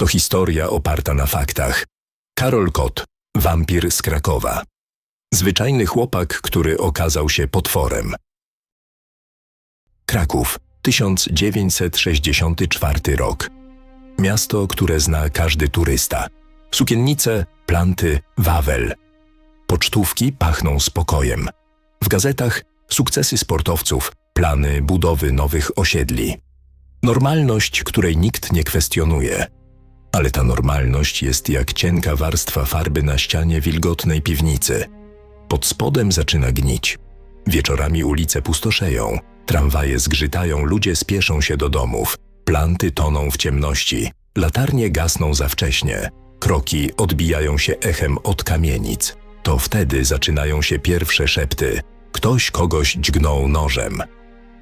To historia oparta na faktach. Karol Kot, wampir z Krakowa. Zwyczajny chłopak, który okazał się potworem. Kraków, 1964 rok. Miasto, które zna każdy turysta. Sukiennice, planty, Wawel. Pocztówki pachną spokojem. W gazetach sukcesy sportowców, plany budowy nowych osiedli. Normalność, której nikt nie kwestionuje. Ale ta normalność jest jak cienka warstwa farby na ścianie wilgotnej piwnicy. Pod spodem zaczyna gnić. Wieczorami ulice pustoszeją, tramwaje zgrzytają, ludzie spieszą się do domów, planty toną w ciemności, latarnie gasną za wcześnie, kroki odbijają się echem od kamienic. To wtedy zaczynają się pierwsze szepty. Ktoś kogoś dźgnął nożem.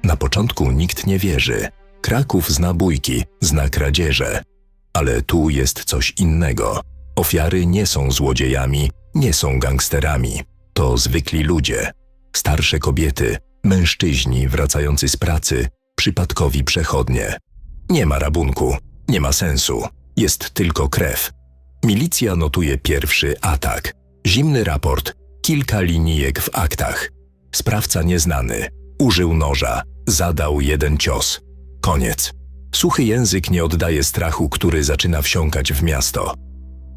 Na początku nikt nie wierzy. Kraków zna bójki, zna kradzieże. Ale tu jest coś innego. Ofiary nie są złodziejami, nie są gangsterami. To zwykli ludzie. Starsze kobiety, mężczyźni wracający z pracy, przypadkowi przechodnie. Nie ma rabunku, nie ma sensu. Jest tylko krew. Milicja notuje pierwszy atak. Zimny raport, kilka linijek w aktach. Sprawca nieznany. Użył noża, zadał jeden cios. Koniec. Suchy język nie oddaje strachu, który zaczyna wsiąkać w miasto.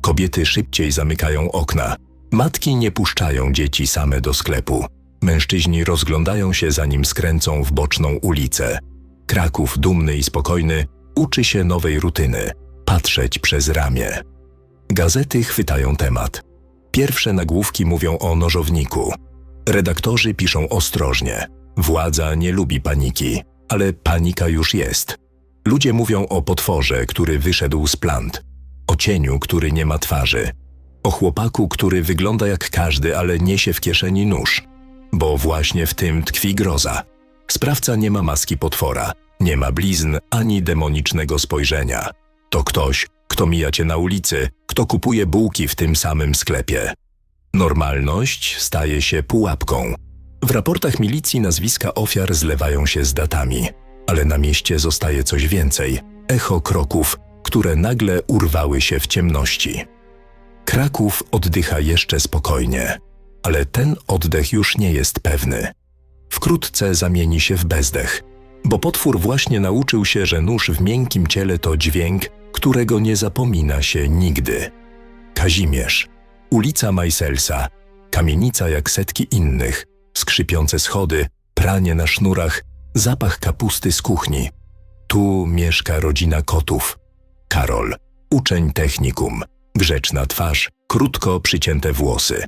Kobiety szybciej zamykają okna. Matki nie puszczają dzieci same do sklepu. Mężczyźni rozglądają się zanim skręcą w boczną ulicę. Kraków, dumny i spokojny, uczy się nowej rutyny patrzeć przez ramię. Gazety chwytają temat. Pierwsze nagłówki mówią o nożowniku. Redaktorzy piszą ostrożnie. Władza nie lubi paniki, ale panika już jest. Ludzie mówią o potworze, który wyszedł z plant, o cieniu, który nie ma twarzy, o chłopaku, który wygląda jak każdy, ale niesie w kieszeni nóż. Bo właśnie w tym tkwi groza. Sprawca nie ma maski potwora, nie ma blizn ani demonicznego spojrzenia. To ktoś, kto mija cię na ulicy, kto kupuje bułki w tym samym sklepie. Normalność staje się pułapką. W raportach milicji nazwiska ofiar zlewają się z datami, ale na mieście zostaje coś więcej echo kroków, które nagle urwały się w ciemności. Kraków oddycha jeszcze spokojnie, ale ten oddech już nie jest pewny. Wkrótce zamieni się w bezdech, bo potwór właśnie nauczył się, że nóż w miękkim ciele to dźwięk, którego nie zapomina się nigdy. Kazimierz, ulica Majselsa, kamienica jak setki innych, skrzypiące schody, pranie na sznurach, zapach kapusty z kuchni. Tu mieszka rodzina kotów. Karol, uczeń technikum, grzeczna twarz, krótko przycięte włosy.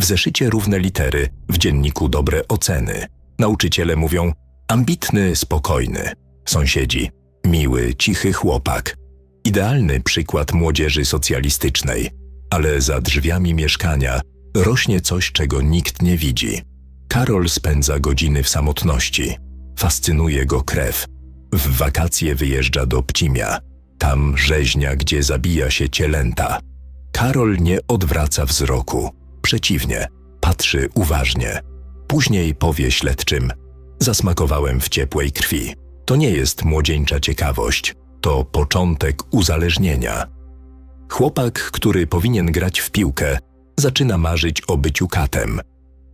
W zeszycie równe litery, w dzienniku dobre oceny. Nauczyciele mówią ambitny, spokojny. Sąsiedzi miły, cichy chłopak. Idealny przykład młodzieży socjalistycznej, ale za drzwiami mieszkania rośnie coś, czego nikt nie widzi. Karol spędza godziny w samotności. Fascynuje go krew. W wakacje wyjeżdża do Pcimia. Tam rzeźnia, gdzie zabija się cielęta. Karol nie odwraca wzroku. Przeciwnie, patrzy uważnie. Później powie śledczym: Zasmakowałem w ciepłej krwi. To nie jest młodzieńcza ciekawość, to początek uzależnienia. Chłopak, który powinien grać w piłkę, zaczyna marzyć o byciu katem.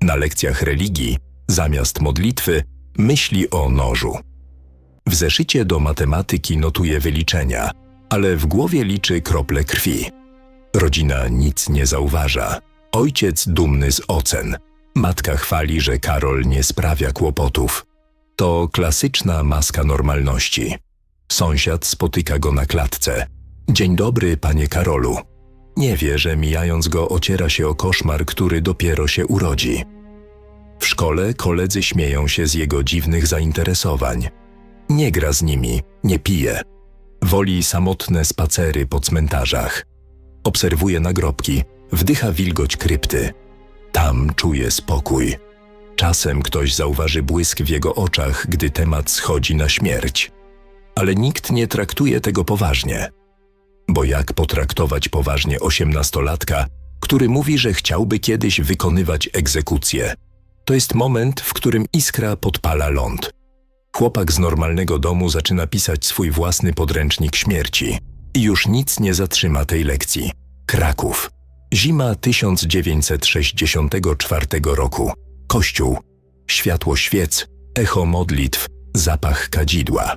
Na lekcjach religii, zamiast modlitwy, myśli o nożu. W zeszycie do matematyki notuje wyliczenia, ale w głowie liczy krople krwi. Rodzina nic nie zauważa. Ojciec dumny z ocen. Matka chwali, że Karol nie sprawia kłopotów. To klasyczna maska normalności. Sąsiad spotyka go na klatce. Dzień dobry, panie Karolu. Nie wie, że mijając go ociera się o koszmar, który dopiero się urodzi. W szkole koledzy śmieją się z jego dziwnych zainteresowań. Nie gra z nimi, nie pije. Woli samotne spacery po cmentarzach. Obserwuje nagrobki, wdycha wilgoć krypty. Tam czuje spokój. Czasem ktoś zauważy błysk w jego oczach, gdy temat schodzi na śmierć. Ale nikt nie traktuje tego poważnie. Bo jak potraktować poważnie osiemnastolatka, który mówi, że chciałby kiedyś wykonywać egzekucję? To jest moment, w którym iskra podpala ląd. Chłopak z normalnego domu zaczyna pisać swój własny podręcznik śmierci. I już nic nie zatrzyma tej lekcji. Kraków. Zima 1964 roku. Kościół. Światło świec, echo modlitw, zapach kadzidła.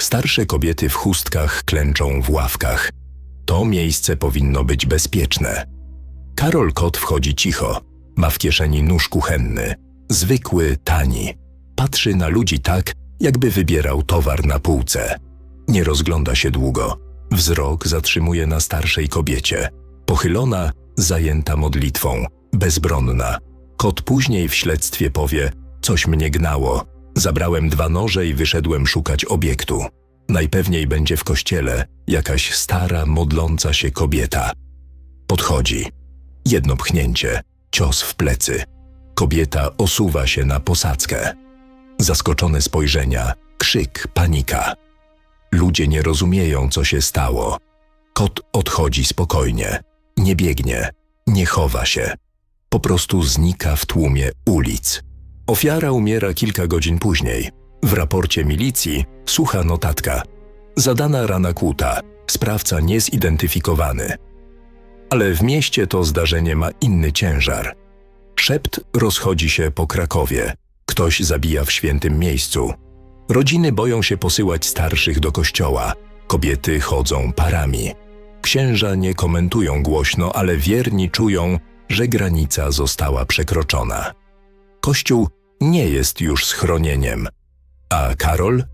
Starsze kobiety w chustkach klęczą w ławkach. To miejsce powinno być bezpieczne. Karol Kot wchodzi cicho. Ma w kieszeni nóż kuchenny. Zwykły, tani. Patrzy na ludzi tak, jakby wybierał towar na półce. Nie rozgląda się długo. Wzrok zatrzymuje na starszej kobiecie. Pochylona, zajęta modlitwą, bezbronna. Kot później w śledztwie powie: Coś mnie gnało. Zabrałem dwa noże i wyszedłem szukać obiektu. Najpewniej będzie w kościele jakaś stara, modląca się kobieta. Podchodzi. Jedno pchnięcie, cios w plecy. Kobieta osuwa się na posadzkę. Zaskoczone spojrzenia, krzyk, panika. Ludzie nie rozumieją, co się stało. Kot odchodzi spokojnie, nie biegnie, nie chowa się. Po prostu znika w tłumie ulic. Ofiara umiera kilka godzin później. W raporcie milicji sucha notatka. Zadana rana kłuta, sprawca niezidentyfikowany. Ale w mieście to zdarzenie ma inny ciężar. Szept rozchodzi się po Krakowie. Ktoś zabija w świętym miejscu. Rodziny boją się posyłać starszych do kościoła. Kobiety chodzą parami. Księża nie komentują głośno, ale wierni czują, że granica została przekroczona. Kościół nie jest już schronieniem. A Karol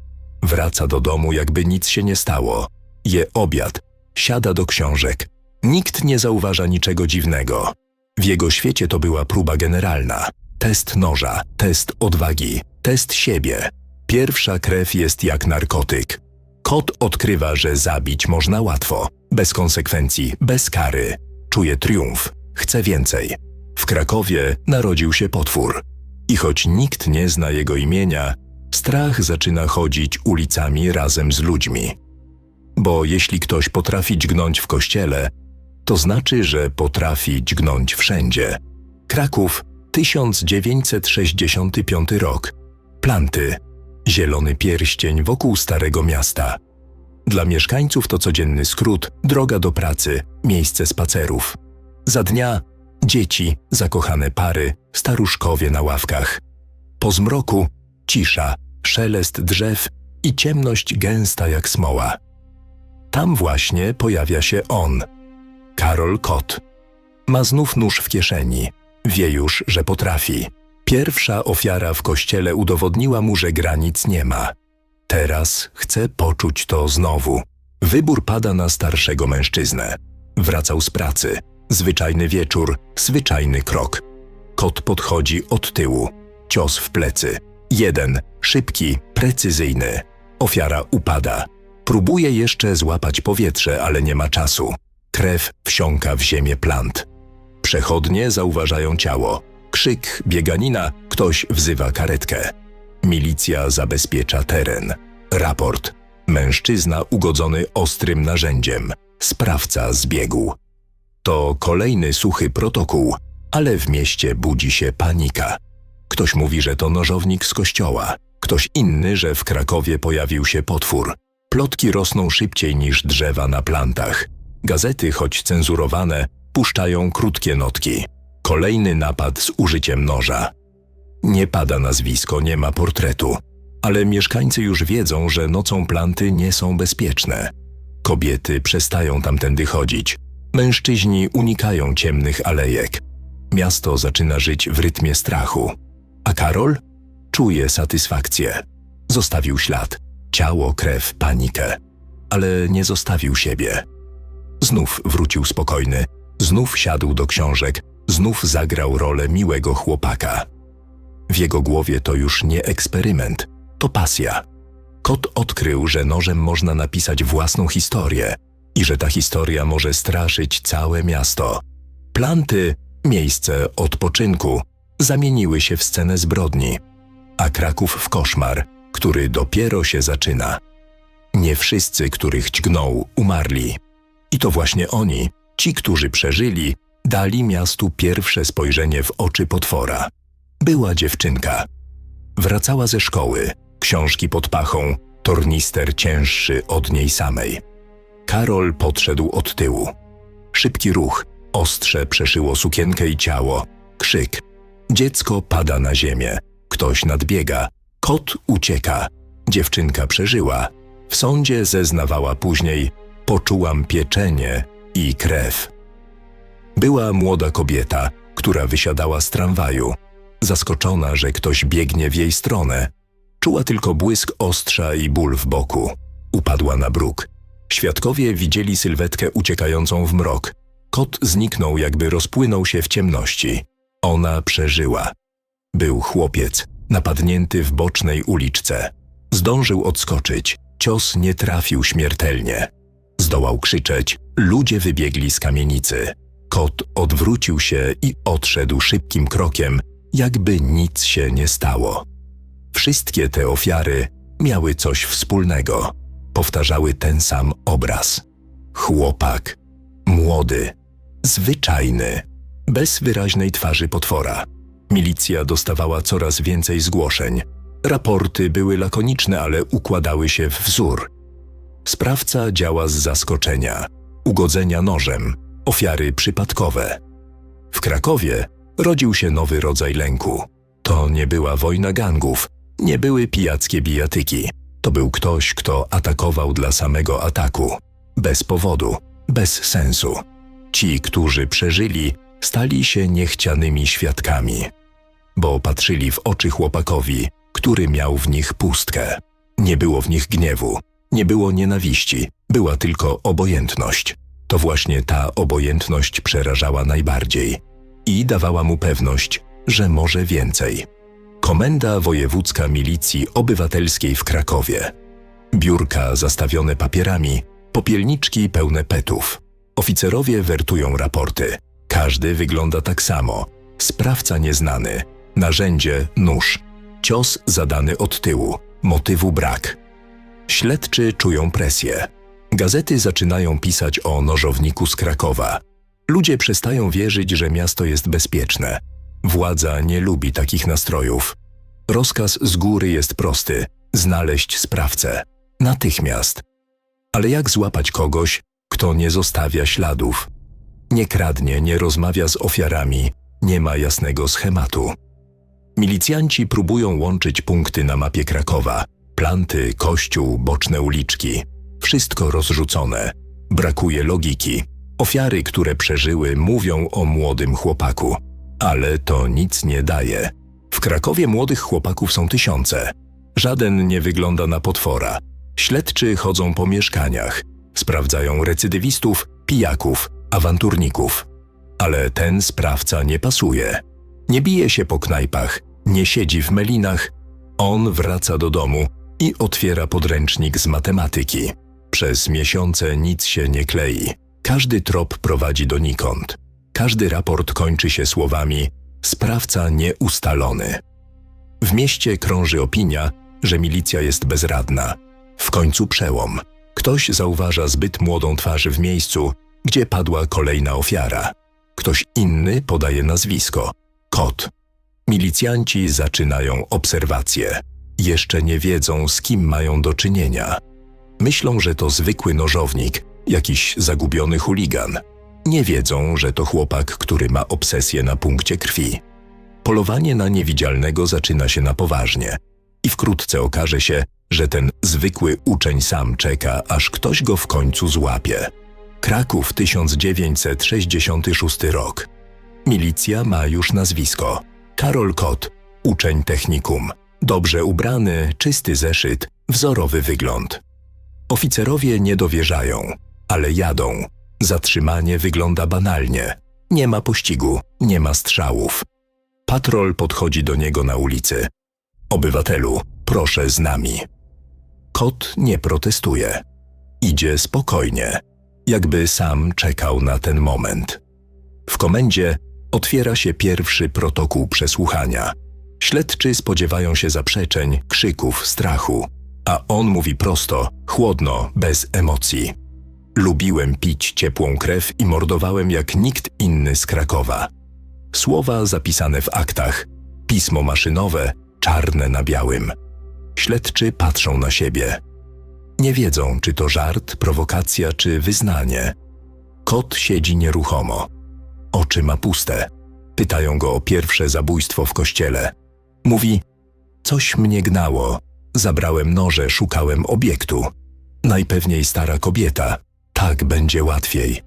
wraca do domu, jakby nic się nie stało. Je obiad, siada do książek. Nikt nie zauważa niczego dziwnego. W jego świecie to była próba generalna. Test noża, test odwagi, test siebie. Pierwsza krew jest jak narkotyk. Kot odkrywa, że zabić można łatwo, bez konsekwencji, bez kary. Czuje triumf, chce więcej. W Krakowie narodził się potwór. I choć nikt nie zna jego imienia, strach zaczyna chodzić ulicami razem z ludźmi. Bo jeśli ktoś potrafi dźgnąć w kościele, to znaczy, że potrafi dźgnąć wszędzie. Kraków, 1965 rok. Planty. Zielony pierścień wokół Starego Miasta. Dla mieszkańców to codzienny skrót, droga do pracy, miejsce spacerów. Za dnia dzieci, zakochane pary, staruszkowie na ławkach. Po zmroku cisza, szelest drzew i ciemność gęsta jak smoła. Tam właśnie pojawia się on, Karol Kot. Ma znów nóż w kieszeni. Wie już, że potrafi. Pierwsza ofiara w kościele udowodniła mu, że granic nie ma. Teraz chce poczuć to znowu. Wybór pada na starszego mężczyznę. Wracał z pracy. Zwyczajny wieczór, zwyczajny krok. Kot podchodzi od tyłu. Cios w plecy. Jeden, szybki, precyzyjny. Ofiara upada. Próbuje jeszcze złapać powietrze, ale nie ma czasu. Krew wsiąka w ziemię plant. Przechodnie zauważają ciało. Krzyk, bieganina, ktoś wzywa karetkę. Milicja zabezpiecza teren. Raport. Mężczyzna ugodzony ostrym narzędziem. Sprawca zbiegł. To kolejny suchy protokół, ale w mieście budzi się panika. Ktoś mówi, że to nożownik z kościoła, ktoś inny, że w Krakowie pojawił się potwór. Plotki rosną szybciej niż drzewa na plantach. Gazety, choć cenzurowane, puszczają krótkie notki. Kolejny napad z użyciem noża. Nie pada nazwisko, nie ma portretu, ale mieszkańcy już wiedzą, że nocą planty nie są bezpieczne. Kobiety przestają tamtędy chodzić. Mężczyźni unikają ciemnych alejek. Miasto zaczyna żyć w rytmie strachu. A Karol czuje satysfakcję. Zostawił ślad. Ciało, krew, panikę. Ale nie zostawił siebie. Znów wrócił spokojny, znów siadł do książek, znów zagrał rolę miłego chłopaka. W jego głowie to już nie eksperyment, to pasja. Kot odkrył, że nożem można napisać własną historię i że ta historia może straszyć całe miasto. Planty, miejsce odpoczynku, zamieniły się w scenę zbrodni, a Kraków w koszmar, który dopiero się zaczyna. Nie wszyscy, których dźgnął, umarli. I to właśnie oni, ci, którzy przeżyli, dali miastu pierwsze spojrzenie w oczy potwora. Była dziewczynka. Wracała ze szkoły, książki pod pachą, tornister cięższy od niej samej. Karol podszedł od tyłu. Szybki ruch, ostrze przeszyło sukienkę i ciało. Krzyk. Dziecko pada na ziemię. Ktoś nadbiega. Kot ucieka. Dziewczynka przeżyła. W sądzie zeznawała później: Poczułam pieczenie i krew. Była młoda kobieta, która wysiadała z tramwaju. Zaskoczona, że ktoś biegnie w jej stronę, czuła tylko błysk ostrza i ból w boku. Upadła na bruk. Świadkowie widzieli sylwetkę uciekającą w mrok. Kot zniknął, jakby rozpłynął się w ciemności. Ona przeżyła. Był chłopiec, napadnięty w bocznej uliczce. Zdążył odskoczyć. Cios nie trafił śmiertelnie. Zdołał krzyczeć. Ludzie wybiegli z kamienicy. Kot odwrócił się i odszedł szybkim krokiem, jakby nic się nie stało. Wszystkie te ofiary miały coś wspólnego. Powtarzały ten sam obraz. Chłopak, młody, zwyczajny, bez wyraźnej twarzy potwora. Milicja dostawała coraz więcej zgłoszeń. Raporty były lakoniczne, ale układały się w wzór. Sprawca działa z zaskoczenia, ugodzenia nożem, ofiary przypadkowe. W Krakowie rodził się nowy rodzaj lęku. To nie była wojna gangów, nie były pijackie bijatyki. To był ktoś, kto atakował dla samego ataku. Bez powodu, bez sensu. Ci, którzy przeżyli, stali się niechcianymi świadkami. Bo patrzyli w oczy chłopakowi, który miał w nich pustkę. Nie było w nich gniewu, nie było nienawiści, była tylko obojętność. To właśnie ta obojętność przerażała najbardziej i dawała mu pewność, że może więcej. Komenda Wojewódzka Milicji Obywatelskiej w Krakowie. Biurka zastawione papierami, popielniczki pełne petów. Oficerowie wertują raporty. Każdy wygląda tak samo. Sprawca nieznany, narzędzie nóż, cios zadany od tyłu, motywu brak. Śledczy czują presję. Gazety zaczynają pisać o nożowniku z Krakowa. Ludzie przestają wierzyć, że miasto jest bezpieczne. Władza nie lubi takich nastrojów. Rozkaz z góry jest prosty: znaleźć sprawcę. Natychmiast. Ale jak złapać kogoś, kto nie zostawia śladów? Nie kradnie, nie rozmawia z ofiarami, nie ma jasnego schematu. Milicjanci próbują łączyć punkty na mapie Krakowa: planty, kościół, boczne uliczki. Wszystko rozrzucone. Brakuje logiki. Ofiary, które przeżyły, mówią o młodym chłopaku. Ale to nic nie daje. W Krakowie młodych chłopaków są tysiące. Żaden nie wygląda na potwora. Śledczy chodzą po mieszkaniach. Sprawdzają recydywistów, pijaków, awanturników. Ale ten sprawca nie pasuje. Nie bije się po knajpach, nie siedzi w melinach. On wraca do domu i otwiera podręcznik z matematyki. Przez miesiące nic się nie klei. Każdy trop prowadzi donikąd. Każdy raport kończy się słowami sprawca nieustalony. W mieście krąży opinia, że milicja jest bezradna. W końcu przełom. Ktoś zauważa zbyt młodą twarz w miejscu, gdzie padła kolejna ofiara. Ktoś inny podaje nazwisko kot. Milicjanci zaczynają obserwacje. Jeszcze nie wiedzą, z kim mają do czynienia. Myślą, że to zwykły nożownik, jakiś zagubiony chuligan. Nie wiedzą, że to chłopak, który ma obsesję na punkcie krwi. Polowanie na niewidzialnego zaczyna się na poważnie i wkrótce okaże się, że ten zwykły uczeń sam czeka, aż ktoś go w końcu złapie. Kraków 1966 rok. Milicja ma już nazwisko. Karol Kot, uczeń technikum. Dobrze ubrany, czysty zeszyt, wzorowy wygląd. Oficerowie nie dowierzają, ale jadą. Zatrzymanie wygląda banalnie. Nie ma pościgu, nie ma strzałów. Patrol podchodzi do niego na ulicy. Obywatelu, proszę z nami. Kot nie protestuje. Idzie spokojnie, jakby sam czekał na ten moment. W komendzie otwiera się pierwszy protokół przesłuchania. Śledczy spodziewają się zaprzeczeń, krzyków, strachu, a on mówi prosto, chłodno, bez emocji. Lubiłem pić ciepłą krew i mordowałem jak nikt inny z Krakowa. Słowa zapisane w aktach, pismo maszynowe, czarne na białym. Śledczy patrzą na siebie. Nie wiedzą, czy to żart, prowokacja, czy wyznanie. Kot siedzi nieruchomo. Oczy ma puste. Pytają go o pierwsze zabójstwo w kościele. Mówi: Coś mnie gnało. Zabrałem noże, szukałem obiektu. Najpewniej stara kobieta. Tak będzie łatwiej.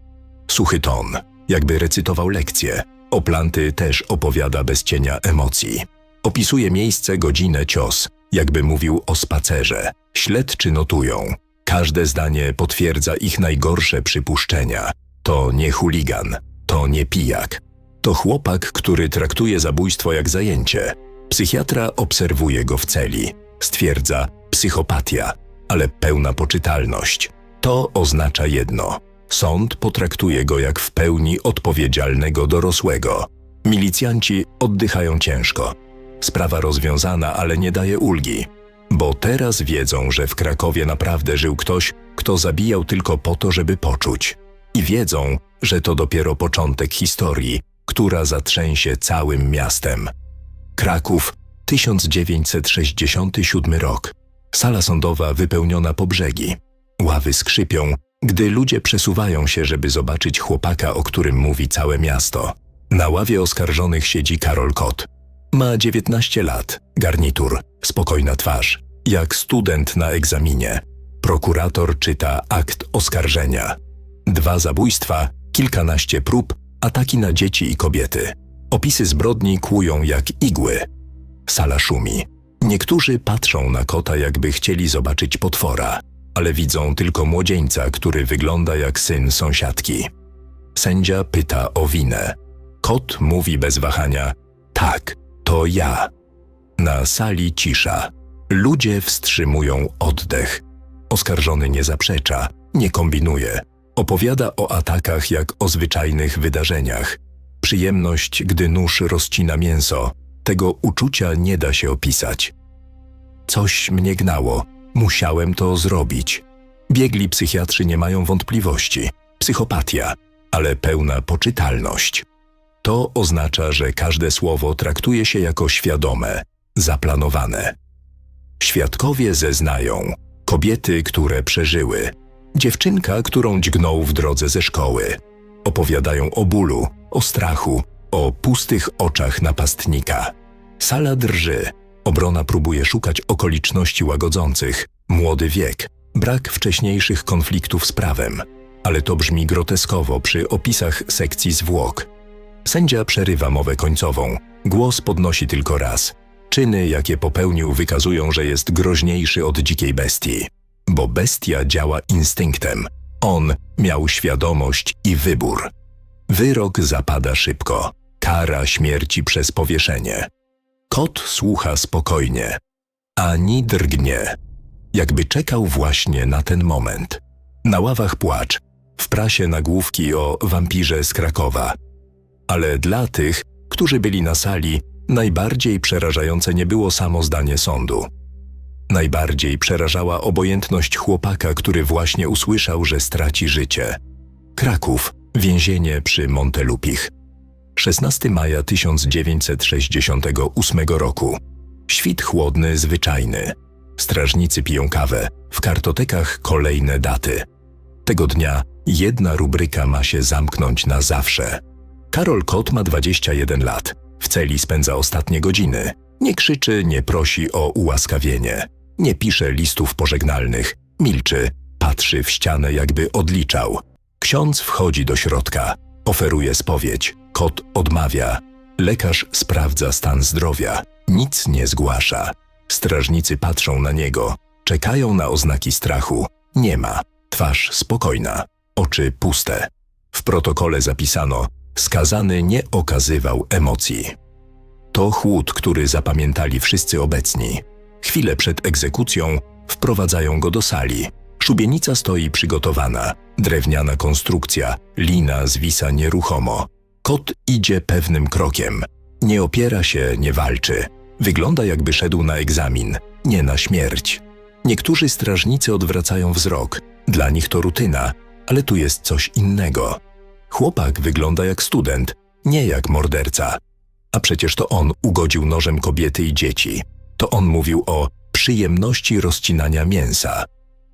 Suchy ton, jakby recytował lekcję. O planty też opowiada bez cienia emocji. Opisuje miejsce, godzinę, cios, jakby mówił o spacerze. Śledczy notują. Każde zdanie potwierdza ich najgorsze przypuszczenia. To nie chuligan, to nie pijak. To chłopak, który traktuje zabójstwo jak zajęcie. Psychiatra obserwuje go w celi. Stwierdza psychopatia, ale pełna poczytalność. To oznacza jedno. Sąd potraktuje go jak w pełni odpowiedzialnego dorosłego. Milicjanci oddychają ciężko. Sprawa rozwiązana, ale nie daje ulgi, bo teraz wiedzą, że w Krakowie naprawdę żył ktoś, kto zabijał tylko po to, żeby poczuć. I wiedzą, że to dopiero początek historii, która zatrzęsie całym miastem. Kraków, 1967 rok. Sala sądowa wypełniona po brzegi. Ławy skrzypią, gdy ludzie przesuwają się, żeby zobaczyć chłopaka, o którym mówi całe miasto. Na ławie oskarżonych siedzi Karol Kot. Ma 19 lat, garnitur, spokojna twarz, jak student na egzaminie. Prokurator czyta akt oskarżenia. Dwa zabójstwa, kilkanaście prób, ataki na dzieci i kobiety. Opisy zbrodni kłują jak igły. Sala szumi. Niektórzy patrzą na kota, jakby chcieli zobaczyć potwora, ale widzą tylko młodzieńca, który wygląda jak syn sąsiadki. Sędzia pyta o winę. Kot mówi bez wahania: Tak, to ja. Na sali cisza. Ludzie wstrzymują oddech. Oskarżony nie zaprzecza, nie kombinuje. Opowiada o atakach jak o zwyczajnych wydarzeniach. Przyjemność, gdy nóż rozcina mięso. Tego uczucia nie da się opisać. Coś mnie gnało. Musiałem to zrobić. Biegli psychiatrzy nie mają wątpliwości. Psychopatia, ale pełna poczytalność. To oznacza, że każde słowo traktuje się jako świadome, zaplanowane. Świadkowie zeznają, kobiety, które przeżyły, dziewczynka, którą dźgnął w drodze ze szkoły. Opowiadają o bólu, o strachu, o pustych oczach napastnika. Sala drży. Obrona próbuje szukać okoliczności łagodzących, młody wiek, brak wcześniejszych konfliktów z prawem. Ale to brzmi groteskowo przy opisach sekcji zwłok. Sędzia przerywa mowę końcową. Głos podnosi tylko raz. Czyny, jakie popełnił, wykazują, że jest groźniejszy od dzikiej bestii. Bo bestia działa instynktem. On miał świadomość i wybór. Wyrok zapada szybko. Kara śmierci przez powieszenie. Kot słucha spokojnie. Ani drgnie. Jakby czekał właśnie na ten moment. Na ławach płacz. W prasie nagłówki o wampirze z Krakowa – ale dla tych, którzy byli na sali, najbardziej przerażające nie było samo zdanie sądu. Najbardziej przerażała obojętność chłopaka, który właśnie usłyszał, że straci życie. Kraków, więzienie przy Montelupich. 16 maja 1968 roku. Świt chłodny, zwyczajny. Strażnicy piją kawę, w kartotekach kolejne daty. Tego dnia jedna rubryka ma się zamknąć na zawsze. Karol Kot ma 21 lat. W celi spędza ostatnie godziny. Nie krzyczy, nie prosi o ułaskawienie. Nie pisze listów pożegnalnych. Milczy, patrzy w ścianę, jakby odliczał. Ksiądz wchodzi do środka. Oferuje spowiedź. Kot odmawia. Lekarz sprawdza stan zdrowia. Nic nie zgłasza. Strażnicy patrzą na niego. Czekają na oznaki strachu. Nie ma. Twarz spokojna. Oczy puste. W protokole zapisano skazany nie okazywał emocji. To chłód, który zapamiętali wszyscy obecni. Chwilę przed egzekucją wprowadzają go do sali. Szubienica stoi przygotowana, drewniana konstrukcja, lina zwisa nieruchomo. Kot idzie pewnym krokiem. Nie opiera się, nie walczy. Wygląda jakby szedł na egzamin, nie na śmierć. Niektórzy strażnicy odwracają wzrok. Dla nich to rutyna, ale tu jest coś innego. Chłopak wygląda jak student, nie jak morderca. A przecież to on ugodził nożem kobiety i dzieci. To on mówił o przyjemności rozcinania mięsa.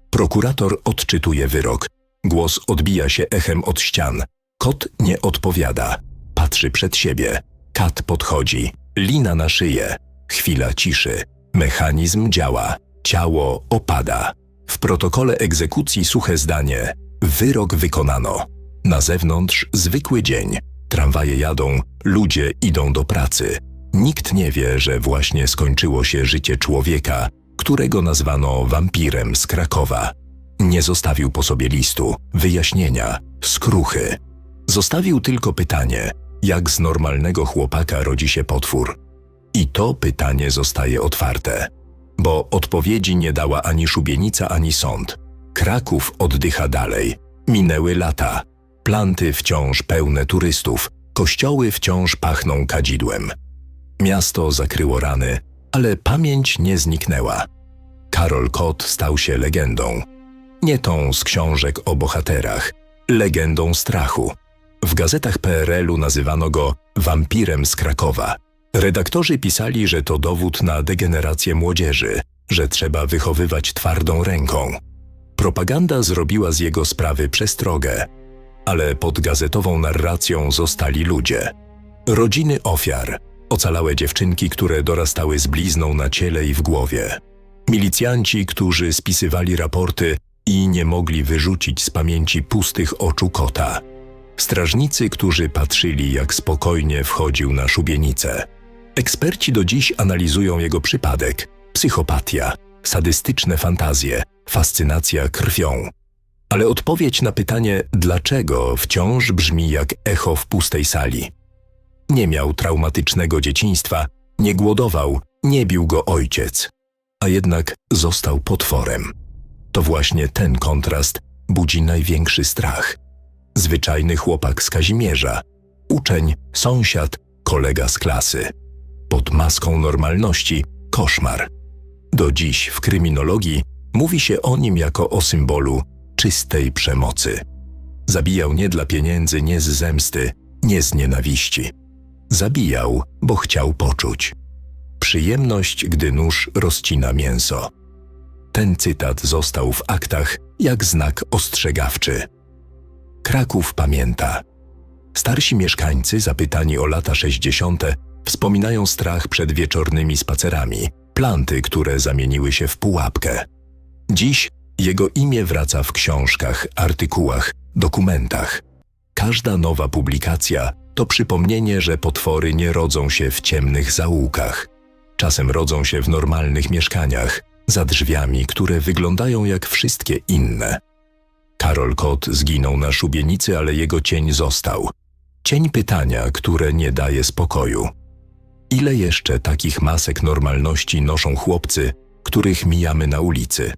Prokurator odczytuje wyrok. Głos odbija się echem od ścian. Kot nie odpowiada. Patrzy przed siebie. Kat podchodzi. Lina na szyję. Chwila ciszy. Mechanizm działa. Ciało opada. W protokole egzekucji suche zdanie. Wyrok wykonano. Na zewnątrz zwykły dzień. Tramwaje jadą, ludzie idą do pracy. Nikt nie wie, że właśnie skończyło się życie człowieka, którego nazwano wampirem z Krakowa. Nie zostawił po sobie listu, wyjaśnienia, skruchy. Zostawił tylko pytanie, jak z normalnego chłopaka rodzi się potwór. I to pytanie zostaje otwarte, bo odpowiedzi nie dała ani szubienica, ani sąd. Kraków oddycha dalej. Minęły lata. Planty wciąż pełne turystów, kościoły wciąż pachną kadzidłem. Miasto zakryło rany, ale pamięć nie zniknęła. Karol Kot stał się legendą. Nie tą z książek o bohaterach, legendą strachu. W gazetach PRL-u nazywano go wampirem z Krakowa. Redaktorzy pisali, że to dowód na degenerację młodzieży, że trzeba wychowywać twardą ręką. Propaganda zrobiła z jego sprawy przestrogę, ale pod gazetową narracją zostali ludzie. Rodziny ofiar, ocalałe dziewczynki, które dorastały z blizną na ciele i w głowie. Milicjanci, którzy spisywali raporty i nie mogli wyrzucić z pamięci pustych oczu kota. Strażnicy, którzy patrzyli, jak spokojnie wchodził na szubienicę. Eksperci do dziś analizują jego przypadek: psychopatia, sadystyczne fantazje, fascynacja krwią. Ale odpowiedź na pytanie, dlaczego wciąż brzmi jak echo w pustej sali. Nie miał traumatycznego dzieciństwa, nie głodował, nie bił go ojciec, a jednak został potworem. To właśnie ten kontrast budzi największy strach. Zwyczajny chłopak z Kazimierza, uczeń, sąsiad, kolega z klasy. Pod maską normalności koszmar. Do dziś w kryminologii mówi się o nim jako o symbolu czystej przemocy. Zabijał nie dla pieniędzy, nie z zemsty, nie z nienawiści. Zabijał, bo chciał poczuć. Przyjemność, gdy nóż rozcina mięso. Ten cytat został w aktach jak znak ostrzegawczy. Kraków pamięta. Starsi mieszkańcy, zapytani o lata 60., wspominają strach przed wieczornymi spacerami, planty, które zamieniły się w pułapkę. Dziś jego imię wraca w książkach, artykułach, dokumentach. Każda nowa publikacja to przypomnienie, że potwory nie rodzą się w ciemnych zaułkach. Czasem rodzą się w normalnych mieszkaniach, za drzwiami, które wyglądają jak wszystkie inne. Karol Kot zginął na szubienicy, ale jego cień został. Cień pytania, które nie daje spokoju. Ile jeszcze takich masek normalności noszą chłopcy, których mijamy na ulicy?